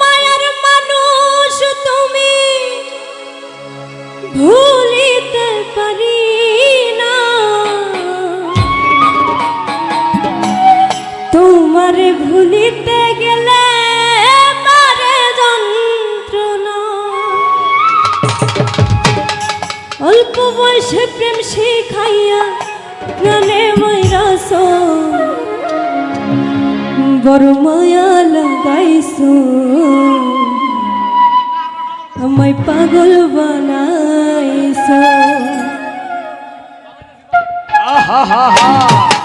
মায়ার ভুলিতে পারি না। তোমারে ভুলিতে গেলে মারে যন্ত্রণা। অল্প বয়সে প্রেম শিখাইয়া প্রাণে ময়রাস বড় মায়া লাগাইছো। আমায় পাগল বানাইছো। আহা মায়ারে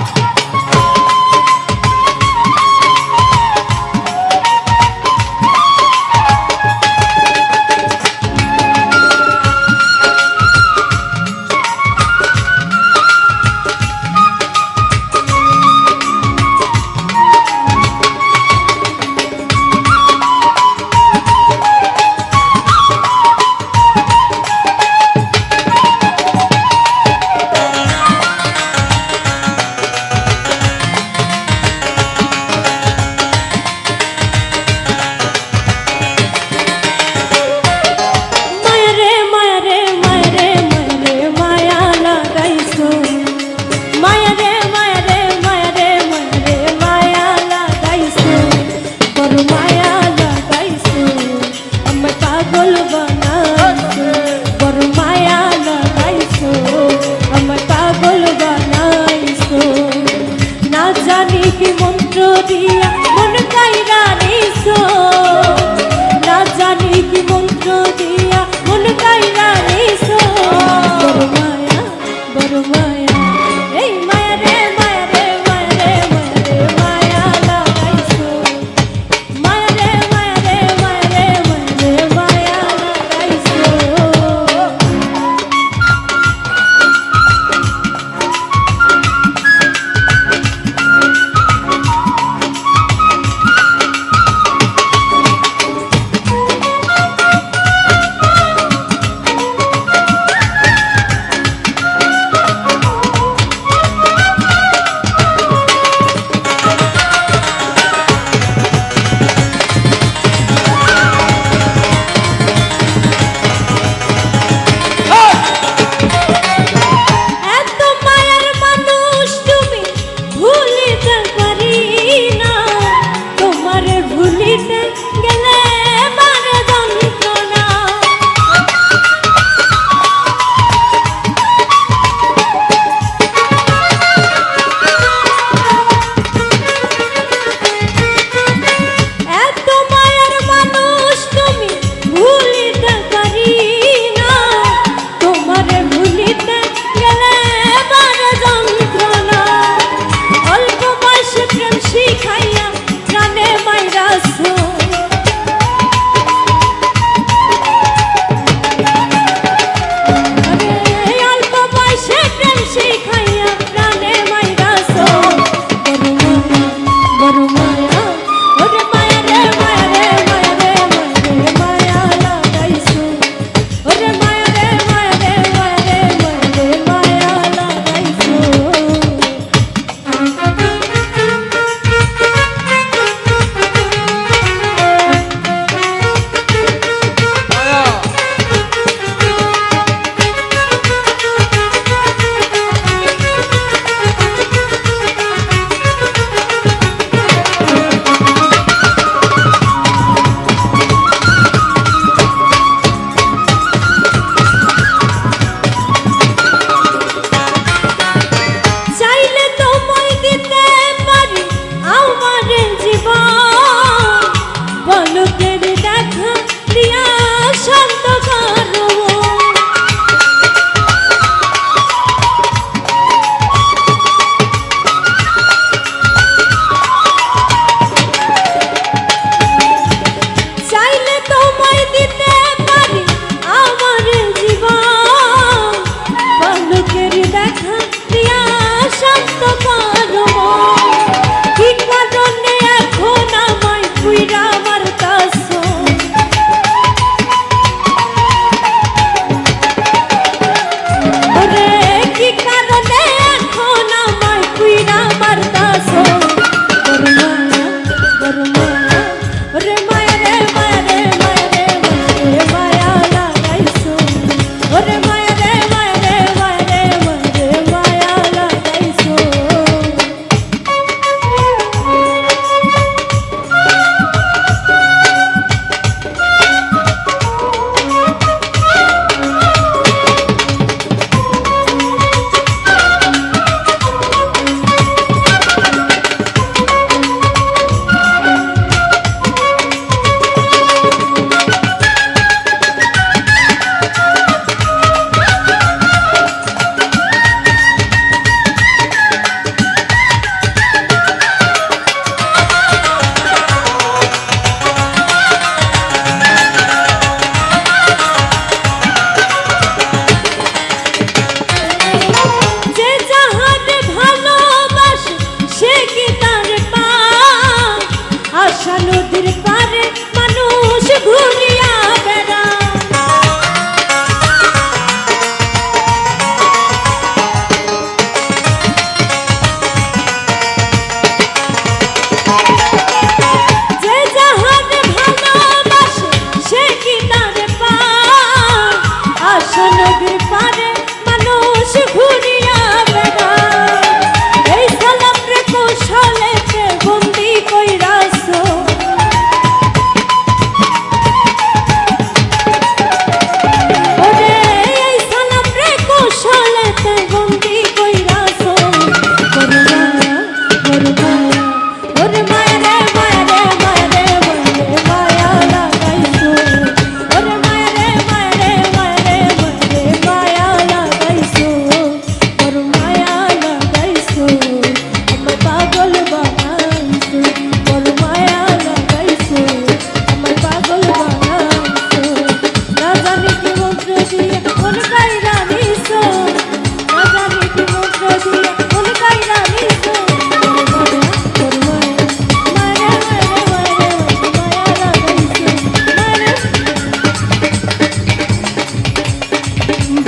নদীর পারে মানুষ ঘুরে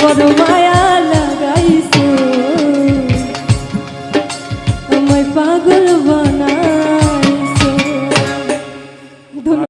পরমা